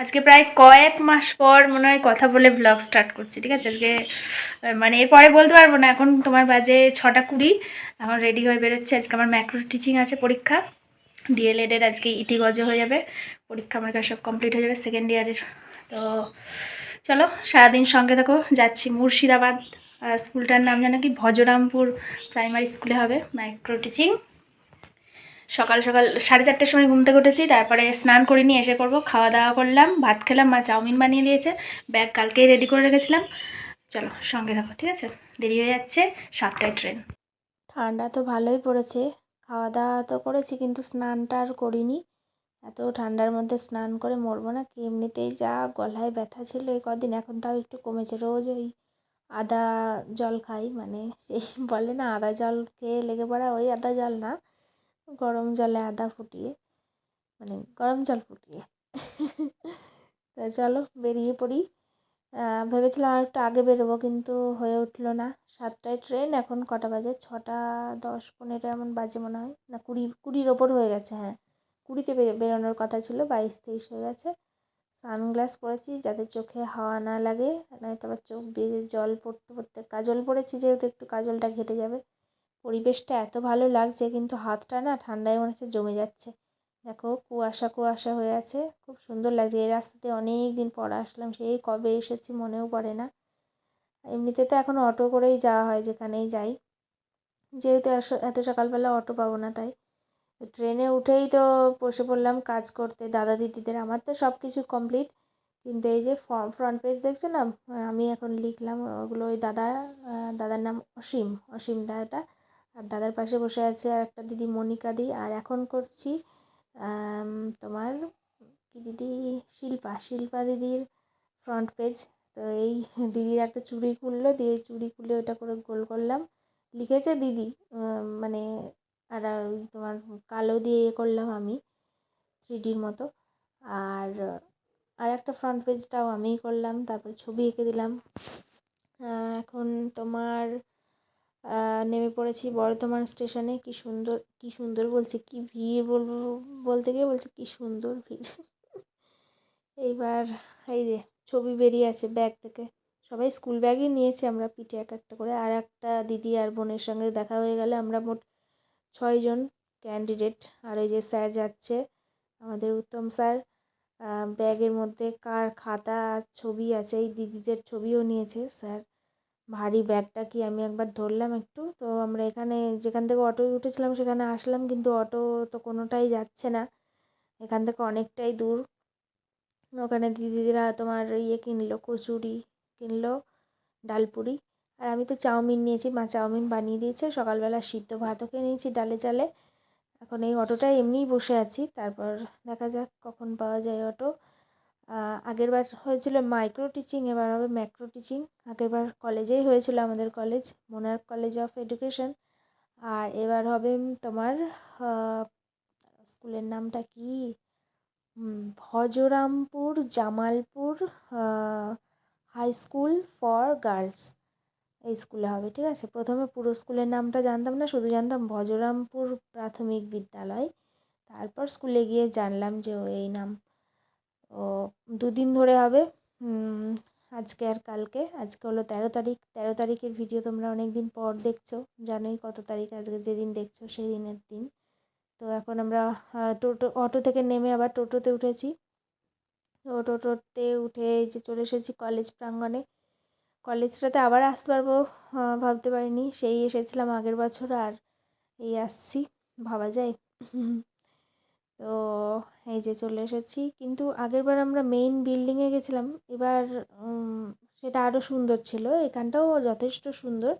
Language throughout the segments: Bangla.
আজকে প্রায় কয়েক মাস পর মনে হয় কথা বলে ব্লগ স্টার্ট করছি, ঠিক আছে? আজকে মানে এরপরে বলতে পারব না, এখন তোমার বাজে ছটা কুড়ি, এখন রেডি হয়ে বেরোচ্ছে। আজকে আমার ম্যাক্রো টিচিং আছে পরীক্ষা। ডিএলএড এর আজকে ইতিগজ হয়ে যাবে। পরীক্ষা আমার কাছে সব কমপ্লিট হয়ে যাবে সেকেন্ড ইয়ারের তো চলো, সারাদিন সঙ্গে থাকো। যাচ্ছি মুর্শিদাবাদ স্কুলটার নাম জানো কি ভজরামপুর প্রাইমারি স্কুলে হবে মাইক্রো টিচিং সকাল সকাল সাড়ে চারটের সময় ঘুম থেকে উঠেছি, তারপরে স্নান করে নিয়ে এসে করব, খাওয়া দাওয়া করলাম, ভাত খেলাম, মা চাউমিন বানিয়ে দিয়েছে, ব্যাগ কালকেই রেডি করে রেখেছিলাম। চলো সঙ্গে থাকো, ঠিক আছে? দেরি হয়ে যাচ্ছে, সাতটায় ট্রেন ঠান্ডা তো ভালোই পড়েছে, খাওয়া দাওয়া তো করেছি, কিন্তু স্নানটা আর করিনি। এত ঠান্ডার মধ্যে স্নান করে মরবো না, কি এমনিতেই যা গলায় ব্যথা ছিল এই কদিন, এখন তাও একটু কমেছে, রোজ ওই আদা জল খাই মানে সেই বলে না, আদা জল খেয়ে লেগে পড়া ওই আদা জল না। গরম জলে আদা ফুটিয়ে মানে গরম জল ফুটিয়ে। তো চলো বেরিয়ে পড়ি। ভেবেছিলাম আর একটু আগে বেরোবো কিন্তু হয়ে উঠল না। সাতটায় ট্রেন, এখন কটা বাজে? ছটা দশ পনেরো এমন বাজে মনে হয়। না, কুড়ি, কুড়ির ওপর হয়ে গেছে হ্যাঁ। কুড়িতে বেরোনোর কথা ছিল, বাইশ, তেইশ হয়ে গেছে। সানগ্লাস পরেছি যাতে চোখে হাওয়া না লাগে নয়তো আবার চোখ দিয়ে জল পড়তে পড়তে, কাজল পরেছি যেহেতু একটু কাজলটা ঘেটে যাবে। পরিবেশটা এত ভালো লাগছে কিন্তু হাতটা না ঠান্ডায় মনে হচ্ছে জমে যাচ্ছে। দেখো কুয়াশা কুয়াশা হয়ে আছে, খুব সুন্দর লাগছে। এই রাস্তাতে অনেক দিন পর আসলাম, সেই কবে এসেছি মনেও পড়ে না। এমনিতে তো এখন অটো করেই যাওয়া হয়, যেখানেই যাই। যেহেতু এত সকালবেলা অটো পাবো না তাই। ট্রেনে উঠেই তো বসে পড়লাম কাজ করতে। দাদা দিদিদের আমার তো সব কিছু কমপ্লিট কিন্তু এই যে ফ্রন্ট পেজ দেখছ না? আমি এখন লিখলাম ওগুলো ওই দাদা দাদার নাম অসীম অসীম দাদাটা আর দাদার পাশে বসে আছে আর একটা দিদি মনিকা দি। আর এখন করছি তোমার কি দিদি? শিল্পা। শিল্পা দিদির ফ্রন্ট পেজ তো এই দিদির একটা চুড়ি খুললো, দিয়ে চুড়ি খুলে ওটা করে গোল করলাম। লিখেছে দিদি মানে আর তোমার কালো দিয়ে ইয়ে করলাম আমি থ্রি ডির মতো। আর আর একটা ফ্রন্ট পেজটাও আমিই করলাম, তারপর ছবি এঁকে দিলাম। এখন তোমার নেমে পড়েছি বর্ধমান স্টেশনে। কি সুন্দর কি সুন্দর বলছে, কি ভিড় বলব বলতে গিয়ে বলছে কি সুন্দর ভিড়। এইবার এই যে ছবি বেরিয়ে আছে ব্যাগ থেকে। সবাই স্কুল ব্যাগই নিয়েছি আমরা পিঠে এক একটা করে। আর একটা দিদি আর বোনের সঙ্গে দেখা হয়ে গেলে। আমরা মোট ছয়জন ক্যান্ডিডেট আর ওই যে স্যার যাচ্ছে, আমাদের উত্তম স্যার। ব্যাগের মধ্যে কার খাতা, ছবি আছে, এই দিদিদের ছবিও নিয়েছে স্যার। ভারী ব্যাগটা কি আমি একবার ধরলাম একটু? তো আমরা এখানে যেখান থেকে অটোয় উঠেছিলাম সেখানে আসলাম, কিন্তু অটো তো কোনোটাই যাচ্ছে না। এখান থেকে অনেকটাই দূর। ওখানে দিদিরা তোমার ইয়ে কিনলো, কচুরি কিনলো, ডালপুরি। আর আমি তো চাউমিন নিয়েছি, মা চাউমিন বানিয়ে দিয়েছে। সকালবেলা সিদ্ধ ভাতও খেয়ে নিয়েছি ডালে চালে। এখন এই অটোটায় এমনিই বসে আছি। তারপর দেখা যাক কখন পাওয়া যায় অটো। আগেরবার হয়েছিল মাইক্রো টিচিং এবার হবে ম্যাক্রো টিচিং আগেরবার কলেজেই হয়েছিল আমাদের college monarch college of education আর এবার হবে তোমার স্কুলের নামটা কি? Bhajrampur Jamalpur high school for girls এই স্কুলে হবে, ঠিক আছে? প্রথমে পুরো স্কুলের নামটা জানতাম না, শুধু জানতাম ভজরামপুর প্রাথমিক বিদ্যালয়। তারপর স্কুলে গিয়ে জানলাম যে ও এই নাম ও দুদিন ধরে হবে। আজকে আর কালকে। আজকে হলো তেরো তারিখ। তেরো তারিখের ভিডিও তোমরা অনেক দিন পর দেখছ। জানোই কত তারিখ আজকে যেদিন দেখছ সেই দিনের দিন। তো এখন আমরা টোটো, অটো থেকে নেমে আবার টোটোতে উঠেছি। তো টোটোতে উঠে যে চলে এসেছি কলেজ প্রাঙ্গণে। কলেজটাতে আবার আসতে পারব ভাবতে পারিনি। সেই এসেছিলাম আগের বছর আর এই আসছি। ভাবা যায়। তো এই যে চলে এসেছি। কিন্তু আগেরবার আমরা মেইন বিল্ডিংয়ে গেছিলাম। এবার সেটা আরও সুন্দর ছিল। এখানটাও যথেষ্ট সুন্দর।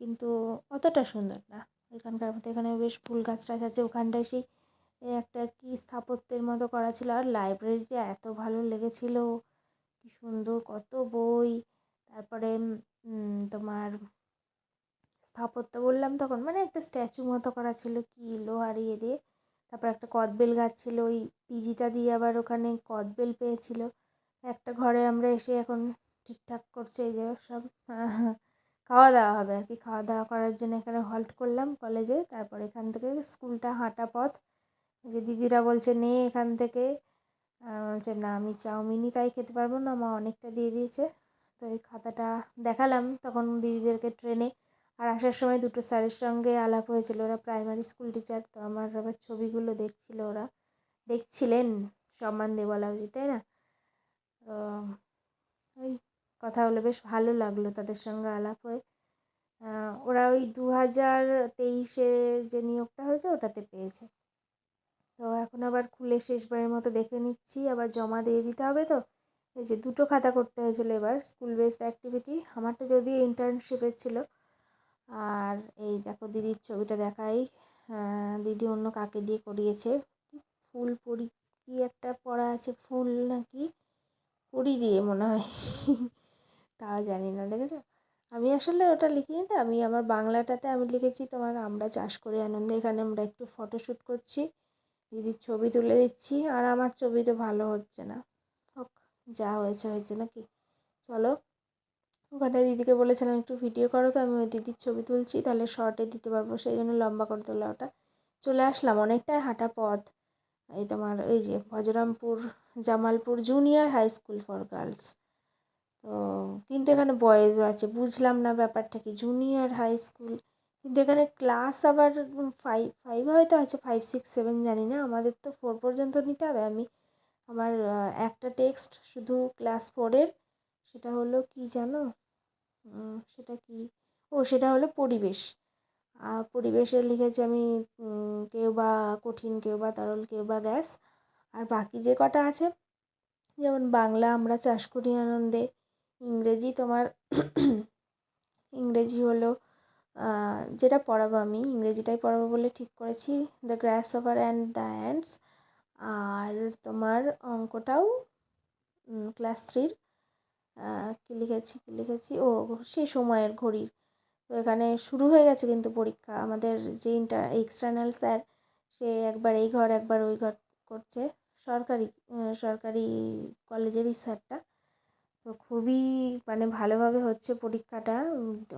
কিন্তু অতটা সুন্দর না। এখানকার মতো এখানে বেশ ফুল গাছ টাছ আছে। ওখানটায় সেই একটা কি স্থাপত্যের মতো করা ছিল। আর লাইব্রেরিটা এত ভালো লেগেছিল। কি সুন্দর, কত বই। তারপরে তোমার স্থাপত্য বললাম তখন। মানে একটা স্ট্যাচু মতো করা ছিল। কি লোহার ইয়ে দিয়ে। তারপর একটা কদবেল গাছ ছিল, ওই পিজিটা দিয়ে আবার ওখানে কদবেল পেয়েছিল। একটা ঘরে আমরা এসে এখন ঠিকঠাক করছে, এই যে সব খাওয়া দাওয়া হবে আর কি। খাওয়া দাওয়া করার জন্য এখানে হল্ট করলাম কলেজে তারপর এখান থেকে স্কুলটা হাঁটা পথ। যে দিদিরা বলছে, নে এখান থেকে। বলছে, না, আমি চাউমিনই তাই খেতে পারব না, মা অনেকটা দিয়ে দিয়েছে। তো এই খাতাটা দেখালাম। তখন দিদিদেরকে ট্রেনে আর আসার সময় দুটো স্যারের সঙ্গে আলাপ হয়েছিল। ওরা প্রাইমারি স্কুল টিচার তো আমার আবার ছবিগুলো দেখছিল ওরা। দেখছিলেন সম্মান দিয়ে বলা উচিত তাই না? ওই কথা হলো বেশ ভালো লাগল তাদের সঙ্গে আলাপ হয়ে। ওরা ওই দু হাজার তেইশে যে নিয়োগটা হয়েছে ওটাতে পেয়েছে। তো এখন আবার খুলে শেষবারের মতো দেখে নিচ্ছি, আবার জমা দিয়ে দিতে হবে তো। এই যে দুটো খাতা করতে হয়েছিলো এবার স্কুল বেসড অ্যাক্টিভিটি আমারটা যদিও ইন্টার্নশিপের ছিল আর এই দেখো দিদির ছবিটা দেখাই। দিদি অন্য কাকে দিয়ে করিয়েছে? ফুল পরি, কি একটা পড়া আছে? ফুল নাকি পরি দিয়ে মনে হয়। তাও জানি না, দেখেছ? আমি আসলে ওটা লিখিনি তো, আমি আমার বাংলাটাতে আমি লিখেছি তোমার আমরা চাষ করি আনন্দে। এখানে আমরা একটু ফটোশ্যুট করছি, দিদির ছবি তুলে দিচ্ছি, আর আমার ছবি তো ভালো হচ্ছে না। হোক, যা হয়েছে হয়েছে নাকি? চলো ওখানে দিদিকে বলেছিলাম, একটু ভিডিও করো তো আমি ওই দিদির ছবি তুলছি, তাহলে শর্টে দিতে পারব। সেই জন্য লম্বা করে তোলা ওটা। চলে আসলাম অনেকটাই হাঁটা পথ। এই তোমার এই যে Bajrampur Jamalpur junior high school for girls তো কিন্তু এখানে বয়েজও আছে, বুঝলাম না ব্যাপারটা কি জুনিয়র হাই স্কুল কিন্তু এখানে ক্লাস আবার ফাইভ ফাইভ হয়তো আছে ফাইভ সিক্স সেভেন জানি না, আমাদের তো ফোর পর্যন্ত নিতে হবে। আমি আমার একটা টেক্সট শুধু ক্লাস ফোরের সেটা হলো কি জানো? সেটা কি? ও, সেটা হলো পরিবেশ। পরিবেশে লিখেছি আমি কেউ বা কঠিন, কেউ বা তরল, কেউ বা গ্যাস। আর বাকি যে কটা আছে, যেমন বাংলা, আমরা চাষ করি আনন্দে। ইংরেজি তোমার ইংরেজি হলো যেটা পড়াবো আমি, ইংরেজিটাই পড়াবো বলে ঠিক করেছি। The grasshopper and the ants আর তোমার অঙ্কটাও ক্লাস থ্রির কী লিখেছি কী লিখেছি? ও সেই সময়ের ঘড়ির। তো এখানে শুরু হয়ে গেছে কিন্তু পরীক্ষা। আমাদের যে ইন্টার এক্সটার্নাল স্যার সে একবার এই ঘর, একবার ওই ঘর করছে। সরকারি সরকারি কলেজেরই স্যারটা তো খুবই মানে ভালোভাবে হচ্ছে পরীক্ষাটা।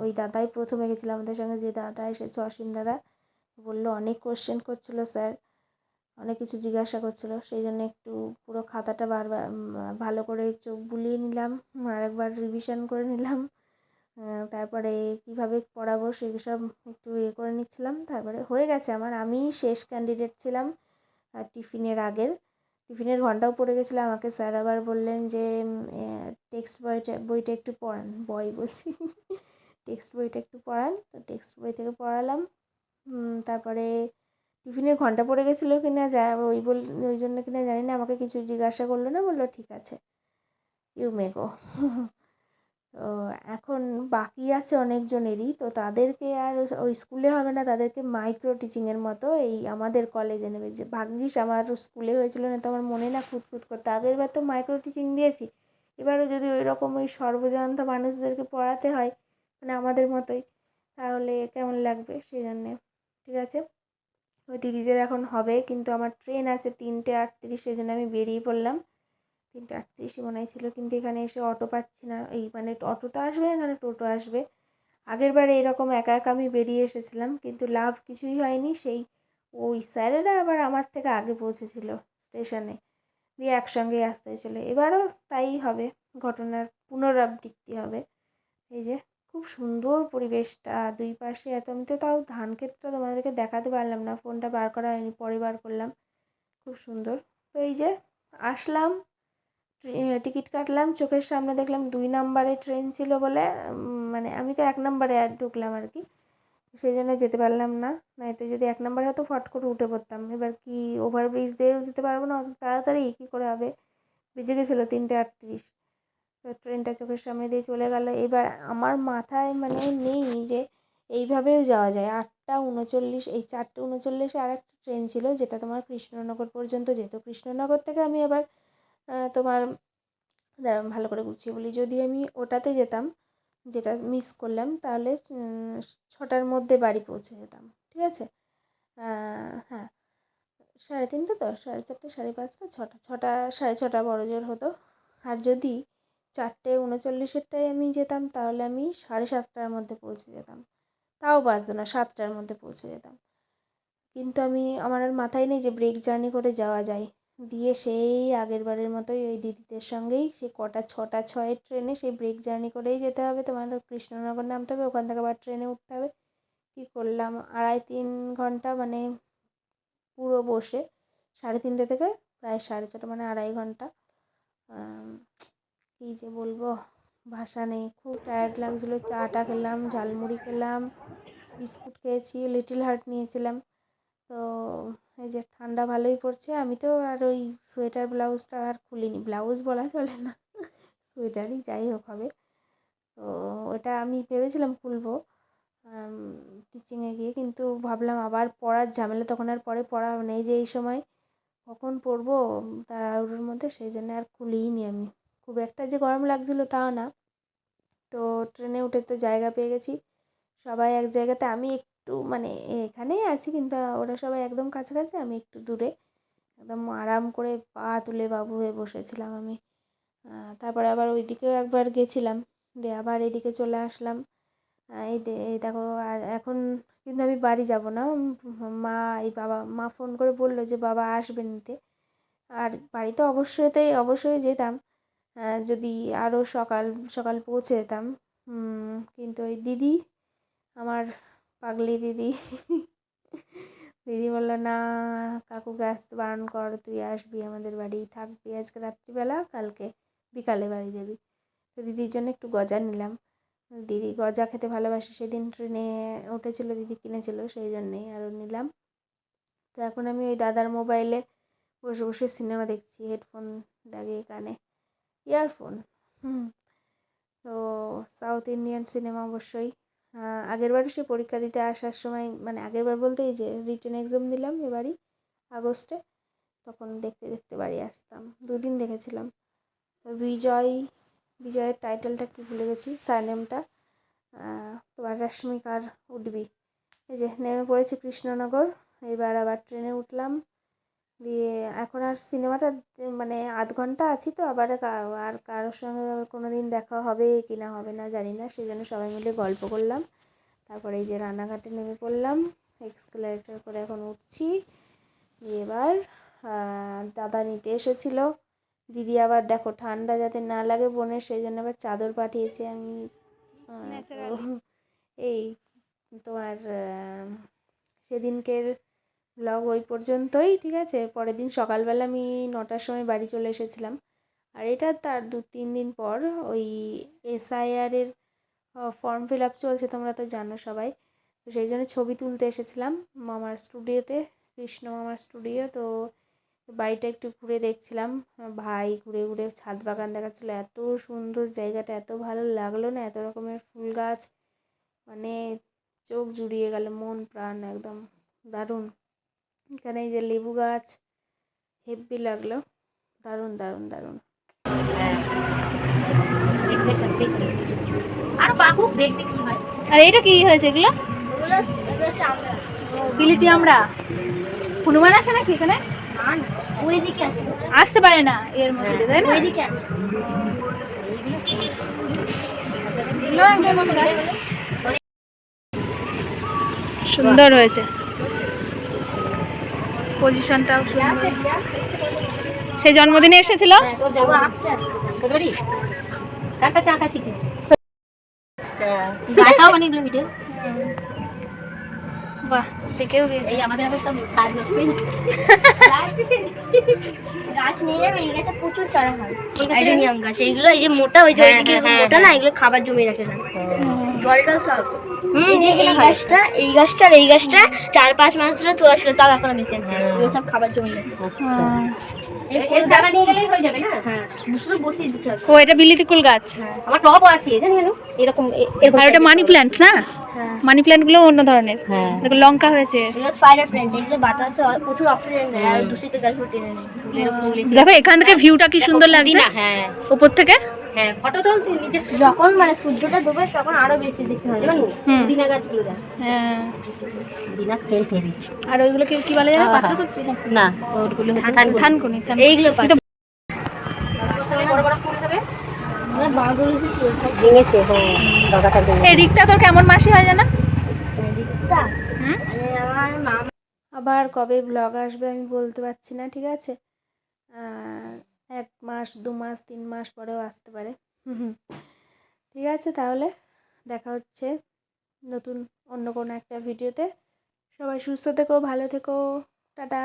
ওই দাদাই প্রথমে গেছিল আমাদের সঙ্গে। যে দাদা এসেছে, অসীম দাদা, বলল, অনেক কোশ্চেন করছিল স্যার অনেক কিছু জিজ্ঞাসা করছিল। সেই জন্য একটু পুরো খাতাটা বারবার ভালো করে চোখ বুলিয়ে নিলাম, আরেকবার রিভিশন করে নিলাম। তারপরে কীভাবে পড়াবো সেসব একটু ইয়ে করে নিচ্ছিলাম। তারপরে হয়ে গেছে আমার। আমি শেষ ক্যান্ডিডেট ছিলাম টিফিনের আগের। টিফিনের ঘন্টাও পড়ে গেছিল। আমাকে স্যার আবার বললেন যে টেক্সট বইটা বইটা একটু পড়ান, বই বলছি। টেক্সট বইটা একটু পড়ান। তো টেক্সট বই থেকে পড়ালাম। তারপরে টিফিনের ঘণ্টা পড়ে গেছিল কি না যা ওই বল, ওই জন্য কিনা জানি না আমাকে কিছু জিজ্ঞাসা করল না, বলল, ঠিক আছে ইউ মে গো তো এখন বাকি আছে অনেকজনেরই, তো তাদেরকে আর ওই স্কুলে হবে না, তাদেরকে মাইক্রো টিচিংয়ের মতো, এই আমাদের কলেজে নেবে। যে ভাগ্যিস আমার স্কুলে হয়েছিল, না তো আমার মনে না খুঁতখুত করতে। আগের বার তো মাইক্রো টিচিং দিয়েছি, এবারও যদি ওই রকম ওই সর্বজয়ন্ত মানুষদেরকে পড়াতে হয় মানে আমাদের মতোই, তাহলে কেমন লাগবে সেই জন্যে, ঠিক আছে? ওই দিদিদের এখন হবে, কিন্তু আমার ট্রেন আছে তিনটে আটত্রিশ, সেই জন্য আমি বেরিয়ে পড়লাম। তিনটে আটত্রিশে মনে ছিল, কিন্তু এখানে এসে অটো পাচ্ছি না। এই মানে অটো তো আসবে না এখানে টোটো আসবে। আগের বার এইরকম একা একা আমি বেরিয়ে এসেছিলাম, কিন্তু লাভ কিছুই হয়নি। সেই ওই স্যারেরা আবার আমার থেকে আগে পৌঁছেছিল স্টেশনে দিয়ে একসঙ্গেই আসতে হয়েছিল এবারও তাই হবে, ঘটনার পুনরাবৃত্তি হবে। এই যে খুব সুন্দর পরিবেশটা। দুই পাশে এত, আমি তো তাও ধান ক্ষেতটা তোমাদেরকে দেখাতে পারলাম না, ফোনটা বার করা হয়নি, পরে বার করলাম। খুব সুন্দর। তো এই যে আসলাম টিকিট কাটলাম, চোখের সামনে দেখলাম দুই নাম্বারে ট্রেন ছিল বলে মানে আমি তো এক নাম্বারে ঢুকলাম আর কি। সেই জন্য যেতে পারলাম না নয়তো যদি এক নম্বরে হতো ফট করে উঠে পড়তাম। এবার কি ওভারব্রিজ দিয়েও যেতে পারব না, অত তাড়াতাড়ি কী করে হবে? বেজে গেছিল তিনটে আটত্রিশ। ট্রেনটা চোখের সামনে দিয়ে চলে গেল। এবার আমার মাথায় মানে নেই যে এইভাবেও যাওয়া যায়। আটটা উনচল্লিশ, এই চারটে উনচল্লিশে আর একটা ট্রেন ছিল যেটা তোমার কৃষ্ণনগর পর্যন্ত যেত। কৃষ্ণনগর থেকে আমি এবার তোমার দাঁড়ান ভালো করে গুছিয়ে বলি। যদি আমি ওটাতে যেতাম, যেটা মিস করলাম, তাহলে ছটার মধ্যে বাড়ি পৌঁছে যেতাম। ঠিক আছে? হ্যাঁ। সাড়ে তিনটে তো? সাড়ে চারটে, সাড়ে পাঁচটা, ছটা ছটা, সাড়ে ছটা বড় জোর হতো। আর যদি চারটে উনচল্লিশেরটায় আমি যেতাম, তাহলে আমি সাড়ে সাতটার মধ্যে পৌঁছে যেতাম। তাও বাঁচতো না, সাতটার মধ্যে পৌঁছে যেতাম। কিন্তু আমি, আমার আর মাথায় নেই যে ব্রেক জার্নি করে যাওয়া যায়। দিয়ে সেই আগের বারের মতোই ওই দিদিদের সঙ্গেই সে কটা ছটা, ছয়ের ট্রেনে সেই ব্রেক জার্নি করেই যেতে হবে। তোমার কৃষ্ণনগর নামতে হবে, ওখান থেকে আবার ট্রেনে উঠতে হবে। কী করলাম? আড়াই তিন ঘণ্টা মানে পুরো বসে, সাড়ে তিনটে থেকে প্রায় সাড়ে ছটা মানে আড়াই ঘণ্টা। কী যে বলব, ভাষা নেই। খুব টায়ার্ড লাগছিল, চাটা খেলাম, ঝালমুড়ি খেলাম, বিস্কুট খেয়েছি লিটল হার্ট নিয়েছিলাম। তো এই যে ঠান্ডা ভালোই পড়ছে। আমি তো আর ওই সোয়েটার ব্লাউজটা আর খুলিনি। ব্লাউজ বলা চলে না সোয়েটারই যাই হোক হবে। তো ওটা আমি ভেবেছিলাম খুলবো টিচিংয়ে গিয়ে। কিন্তু ভাবলাম আবার পড়ার ঝামেলা, তখন আর পরে পড়া নেই যে এই সময়। কখন পড়ব, তাড়াহুড়োর মধ্যে, সেই জন্য আর খুলিই নি আমি। খুব একটা যে গরম লাগছিল তাও না। তো ট্রেনে উঠে তো জায়গা পেয়ে গেছি। সবাই এক জায়গাতে, আমি একটু মানে এখানেই আছি কিন্তু ওরা সবাই একদম কাছাকাছি, আমি একটু দূরে। একদম আরাম করে পা তুলে বাবু হয়ে বসেছিলাম আমি। তারপরে আবার ওইদিকেও একবার গেছিলাম। দিয়ে আবার এদিকে চলে আসলাম। এই এই দেখো এখন কিন্তু আমি বাড়ি যাব না। মা, এই বাবা, মা ফোন করে বলল যে, বাবা আসবে নিতে। আর বাড়িতে অবশ্যই তাই অবশ্যই যেতাম। যদি আরও সকাল সকাল পৌঁছে যেতাম কিন্তু ওই দিদি, আমার পাগলি দিদি দিদি বলল, না কাকুকে আসতে বারণ কর, তুই আসবি আমাদের বাড়ি, থাকবি আজকে রাত্রিবেলা, কালকে বিকালে বাড়ি যাবি। তো দিদির জন্য একটু গজা নিলাম। দিদি গজা খেতে ভালোবাসে, সেদিন ট্রেনে উঠেছিল, দিদি কিনেছিল, সেই জন্যেই আরও নিলাম। তো এখন আমি ওই দাদার মোবাইলে বসে বসে সিনেমা দেখছি, হেডফোন লাগিয়ে কানে। ইয়ারফোন হুম। তো সাউথ ইন্ডিয়ান সিনেমা অবশ্যই। আহ, আগেরবারও সে পরীক্ষা দিতে আসার সময় মানে আগেরবার বলতে এই যে রিটেন এক্সাম দিলাম এবারই আগস্টে। তখন দেখতে দেখতে বাড়ি আসতাম। দুদিন দেখেছিলাম। বিজয় বিজয়ের টাইটেলটা কি ভুলে গেছি সারনেমটা তোমার রশ্মিকার উঠবি এই যে নেমে পড়েছি কৃষ্ণনগর। এবার আবার ট্রেনে উঠলাম। দিয়ে এখন আর সিনেমাটা মানে আধ ঘণ্টা আছি তো আবার আর কারোর সঙ্গে কোনো দিন দেখা হবে কি না হবে না জানি না সেই জন্য সবাই মিলে গল্প করলাম। তারপরে এই যে রান্নাঘাটে নেমে পড়লাম এক্সকেলেটার করে এখন উঠছি। দিয়ে এবার দাদা নিতে এসেছিল। দিদি আবার দেখো ঠান্ডা যাতে না লাগে বোনের সেই জন্য আবার চাদর পাঠিয়েছে আমি। এই তোমার সেদিনকের ব্লগ ওই পর্যন্তই, ঠিক আছে? পরের দিন সকালবেলা আমি নটার সময় বাড়ি চলে এসেছিলাম। আর এটা তার দু, তিন দিন পর ওই এসআইআরের ফর্ম ফিল আপ চলছে, তোমরা তো জানো সবাই। তো সেই জন্য ছবি তুলতে এসেছিলাম মামার স্টুডিওতে কৃষ্ণ মামার স্টুডিও তো বাড়িটা একটু ঘুরে দেখছিলাম। ভাই ঘুরে ঘুরে ছাদ বাগান দেখাচ্ছিলো। এত সুন্দর জায়গাটা, এত ভালো লাগল না? এত রকমের ফুল গাছ। মানে চোখ জুড়িয়ে গেল, মন, প্রাণ, একদম দারুণ। এখানে এই যে লেবু গাছ হেব্বি লাগল। দারুণ দারুণ দারুণ। দেখতে সত্যি আর পাকুক দেখতে কি হয়। আর এটা কি হয়েছে এগুলো? বিলিতি আমরা। হনুমান আসে নাকি এখানে? ওইদিকে আছে। আসতে পারে না এর মধ্যে তাই না? ওইদিকে গাছ। সুন্দর হয়েছে। পজিশনটাও সুন্দর। সে জন্মদিনে এসেছিল? বাহ থেকেও গেছি। আমাদের সব গাছ নিয়ে যাবে এই গাছে প্রচুর চারা হয় গাছে- এইগুলো এই যে মোটা ওই যে হ্যাঁ, হ্যাঁ, মোটা হ্যাঁ, না এগুলো খাবার জমিয়ে রাখে না জলটা সব। এই যে এই গাছটা এই গাছটা আর এই গাছটা চার পাঁচ মাস ধরে তোলা ছিল তাও এখনও বেঁচে আছে এগুলো সব খাবার জমিয়ে রাখে আচ্ছা। হয়ে। যাবে না? হ্যাঁ। ও এটা বিলিতি কুল গাছ। আমার টবও আছে জানি এরকম আর মানি প্ল্যান্ট না? হ্যাঁ। মানি প্ল্যান্টগুলো অন্য ধরনের। হ্যাঁ। দেখো লঙ্কা হয়েছে। স্পাইডার প্ল্যান্ট এগুলো বাতাসে প্রচুর অক্সিজেন দেয় আর দূষিত গ্যাস টেনে নেয়। ফুলের ফুল এসে- দেখো এখান থেকে ভিউটা কি সুন্দর লাগছে? হ্যাঁ। উপর থেকে? হ্যাঁ ফটো তোল তুই নিজে যখন মানে সূর্যটা ডুবে তখন আরও বেশি দেখতে হুম। পুদিনা গাছগুলো দেখ হ্যাঁ। পুদিনা সেন্ট হেভি আর ওইগুলো কি কি বলে জানো? হ্যাঁ, পাথর হ্যাঁ। করছি না। ওগুলো থানকুনি এইগুলো বড় বড় ফুল হবে? মানে বাঁদর সব ভেঙেছে হ্যাঁ তোর কেমন মাসি হয় জানা? আবার কবে ব্লগ আসবে আমি বলতে পারছি না ঠিক আছে? আহ, এক মাস, দু মাস, তিন মাস পরেও আসতে পারে। ঠিক আছে তাহলে, দেখা হচ্ছে নতুন অন্য কোনো একটা ভিডিওতে সবাই সুস্থ থেকো, ভালো থেকো, টাটা।